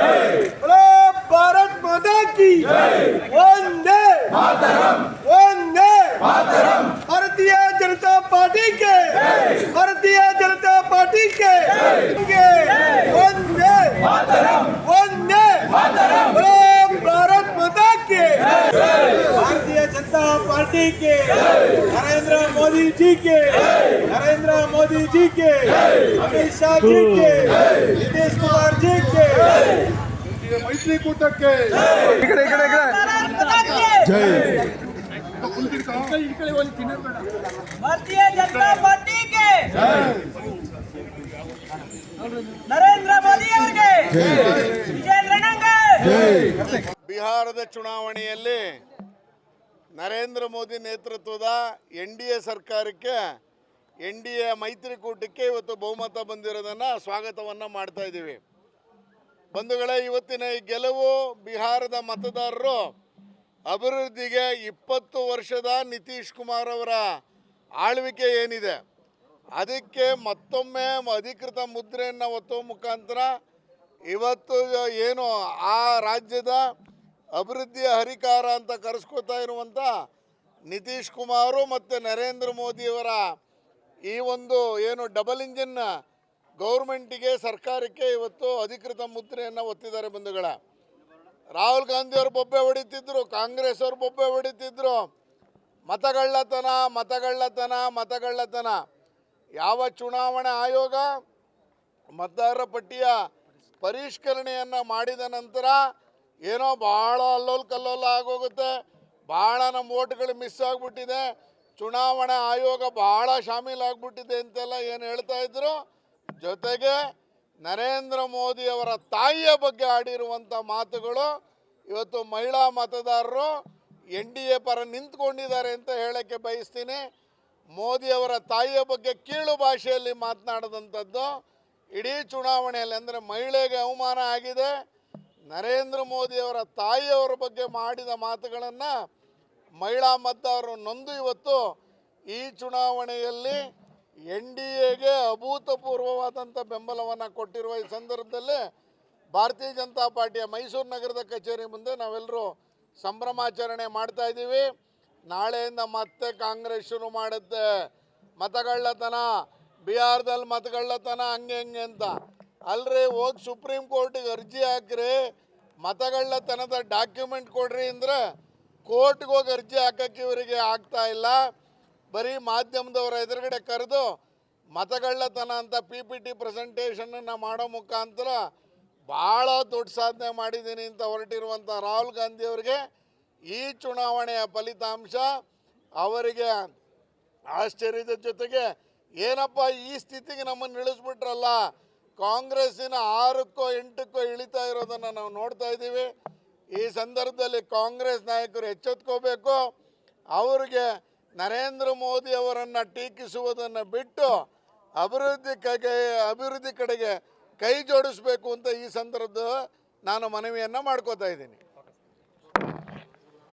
बोलो भारत माता की। वंदे। वंदे। भारतीय जनता पार्टी के। भारतीय जनता पार्टी के। जनता पार्टी के नरेंद्र मोदी जी के नरेंद्र मोदी जी के अमित शाह जी के नीतीश कुमार जी के ಮೈತ್ರಿಕೂಟಕ್ಕೆ भारतीय जनता पार्टी के ನರೇಂದ್ರ ಮೋದಿ ಅವರಿಗೆ ವಿಜೇಂದ್ರ ನಂಗೆ ಬಿಹಾರದ ಚುನಾವಣೆಯಲ್ಲಿ ನರೇಂದ್ರ ಮೋದಿ ನೇತೃತ್ವದ ಎನ್ ಡಿ ಎ ಸರ್ಕಾರಕ್ಕೆ, ಎನ್ ಡಿ ಎ ಮೈತ್ರಿಕೂಟಕ್ಕೆ ಇವತ್ತು ಬಹುಮತ ಬಂದಿರೋದನ್ನು ಸ್ವಾಗತವನ್ನು ಮಾಡ್ತಾ ಇದ್ದೀವಿ. ಬಂಧುಗಳೇ, ಇವತ್ತಿನ ಈ ಗೆಲುವು ಬಿಹಾರದ ಮತದಾರರು ಅಭಿವೃದ್ಧಿಗೆ ಇಪ್ಪತ್ತು ವರ್ಷದ ನಿತೀಶ್ ಕುಮಾರ್ ಅವರ ಆಳ್ವಿಕೆ ಏನಿದೆ, ಅದಕ್ಕೆ ಮತ್ತೊಮ್ಮೆ ಅಧಿಕೃತ ಮುದ್ರೆಯನ್ನು ಒತ್ತುವ ಮುಖಾಂತರ ಇವತ್ತು ಏನು ಆ ರಾಜ್ಯದ ಅಭಿವೃದ್ಧಿಯ ಹರಿಕಾರ ಅಂತ ಕರೆಸ್ಕೋತಾ ಇರುವಂಥ ನಿತೀಶ್ ಕುಮಾರು ಮತ್ತು ನರೇಂದ್ರ ಮೋದಿಯವರ ಈ ಒಂದು ಏನು ಡಬಲ್ ಇಂಜಿನ್ ಗೌರ್ಮೆಂಟಿಗೆ ಸರ್ಕಾರಕ್ಕೆ ಇವತ್ತು ಅಧಿಕೃತ ಮುದ್ರೆಯನ್ನು ಒತ್ತಿದ್ದಾರೆ ಬಂಧುಗಳ. ರಾಹುಲ್ ಗಾಂಧಿಯವರು ಬೊಬ್ಬೆ ಹೊಡಿತಿದ್ರು, ಕಾಂಗ್ರೆಸ್ ಅವರು ಬೊಬ್ಬೆ ಹೊಡಿತಿದ್ರು. ಮತಗಳ್ಳತನ ಮತಗಳ್ಳತನ ಮತಗಳ್ಳತನ. ಯಾವ ಚುನಾವಣಾ ಆಯೋಗ ಮತದಾರರ ಪಟ್ಟಿಯ ಪರಿಷ್ಕರಣೆಯನ್ನು ಮಾಡಿದ ನಂತರ ಏನೋ ಭಾಳ ಅಲ್ಲೋಲ್ ಕಲ್ಲೋಲ ಆಗೋಗುತ್ತೆ. ಭಾಳ ನಮ್ಮ ಓಟ್ಗಳು ಮಿಸ್ ಆಗಿಬಿಟ್ಟಿದೆ. ಚುನಾವಣಾ ಆಯೋಗ ಭಾಳ ಶಾಮೀಲಾಗ್ಬಿಟ್ಟಿದೆ ಅಂತೆಲ್ಲ ಏನು ಹೇಳ್ತಾ ಇದ್ರು? ಜೊತೆಗೆ ನರೇಂದ್ರ ಮೋದಿ ಅವರ ತಾಯಿಯ ಬಗ್ಗೆ ಆಡಿರುವಂಥ ಮಾತುಗಳು, ಇವತ್ತು ಮಹಿಳಾ ಮತದಾರರು ಎನ್ ಡಿ ಎ ಪರ ನಿಂತ್ಕೊಂಡಿದ್ದಾರೆ ಅಂತ ಹೇಳಕ್ಕೆ ಬಯಸ್ತೀನಿ. ಮೋದಿ ಅವರ ತಾಯಿಯ ಬಗ್ಗೆ ಕೀಳು ಭಾಷೆಯಲ್ಲಿ ಮಾತನಾಡಿದಂಥದ್ದು. ಇಡೀ ಚುನಾವಣೆಯಲ್ಲಿ ಅಂದರೆ ಮಹಿಳೆಗೆ ಅವಮಾನ ಆಗಿದೆ. ನರೇಂದ್ರ ಮೋದಿಯವರ ತಾಯಿಯವರ ಬಗ್ಗೆ ಮಾಡಿದ ಮಾತುಗಳನ್ನು ಮಹಿಳಾ ಅವರು ನೊಂದು ಇವತ್ತು ಈ ಚುನಾವಣೆಯಲ್ಲಿ ಎನ್ ಡಿ ಎಗೆ ಅಭೂತಪೂರ್ವವಾದಂಥ ಬೆಂಬಲವನ್ನು ಕೊಟ್ಟಿರುವ ಈ ಸಂದರ್ಭದಲ್ಲಿ ಭಾರತೀಯ ಜನತಾ ಪಾರ್ಟಿಯ ಮೈಸೂರು ನಗರದ ಕಚೇರಿ ಮುಂದೆ ನಾವೆಲ್ಲರೂ ಸಂಭ್ರಮಾಚರಣೆ ಮಾಡ್ತಾ ಇದ್ದೀವಿ. ನಾಳೆಯಿಂದ ಮತ್ತೆ ಕಾಂಗ್ರೆಸ್ ಶುರು ಮಾಡುತ್ತೆ. ಮತಗಳ್ಳತನ ಬಿಹಾರದಲ್ಲಿ ಮತಗಳ್ಳತನ, ಹಂಗೆ ಹಂಗೆ ಅಂತ. ಅಲ್ರಿ, ಹೋಗಿ ಸುಪ್ರೀಂ ಕೋರ್ಟಿಗೆ ಅರ್ಜಿ ಹಾಕ್ರಿ ಮತಗಳ್ಳತನದ ಡಾಕ್ಯುಮೆಂಟ್ ಕೊಡ್ರಿ ಅಂದ್ರೆ ಕೋರ್ಟ್ಗೆ ಹೋಗಿ ಅರ್ಜಿ ಹಾಕಕ್ಕೆ ಇವರಿಗೆ ಆಗ್ತಾ ಇಲ್ಲ. ಬರೀ ಮಾಧ್ಯಮದವರ ಎದುರುಗಡೆ ಕರೆದು ಮತಗಳ್ಳತನ ಅಂತ ಪಿ ಪಿ ಟಿ ಪ್ರೆಸೆಂಟೇಷನನ್ನು ಮಾಡೋ ಮುಖಾಂತರ ಭಾಳ ದೊಡ್ಡ ಸಾಧನೆ ಮಾಡಿದ್ದೀನಿ ಅಂತ ಹೊರಟಿರುವಂಥ ರಾಹುಲ್ ಗಾಂಧಿ ಅವರಿಗೆ. ಈ ಚುನಾವಣೆಯ ಫಲಿತಾಂಶ ಅವರಿಗೆ ಆಶ್ಚರ್ಯದ ಜೊತೆಗೆ ಏನಪ್ಪ ಈ ಸ್ಥಿತಿಗೆ ನಮ್ಮನ್ನು ಇಳಿಸ್ಬಿಟ್ರಲ್ಲ? ಕಾಂಗ್ರೆಸ್ಸಿನ ಆರಕ್ಕೋ ಎಂಟಕ್ಕೋ ಇಳಿತಾ ಇರೋದನ್ನು ನಾವು ನೋಡ್ತಾ ಇದ್ದೀವಿ. ಈ ಸಂದರ್ಭದಲ್ಲಿ ಕಾಂಗ್ರೆಸ್ ನಾಯಕರು ಎಚ್ಚೆತ್ಕೋಬೇಕು. ಅವರಿಗೆ ನರೇಂದ್ರ ಮೋದಿ ಅವರನ್ನು ಟೀಕಿಸುವುದನ್ನು ಬಿಟ್ಟು ಅಭಿವೃದ್ಧಿ ಕಡೆಗೆ ಅಭಿವೃದ್ಧಿ ಕಡೆಗೆ ಕೈ ಜೋಡಿಸಬೇಕು ಅಂತ ಈ ಸಂದರ್ಭದ ನಾನು ಮನವಿಯನ್ನು ಮಾಡ್ಕೋತಾ ಇದ್ದೀನಿ.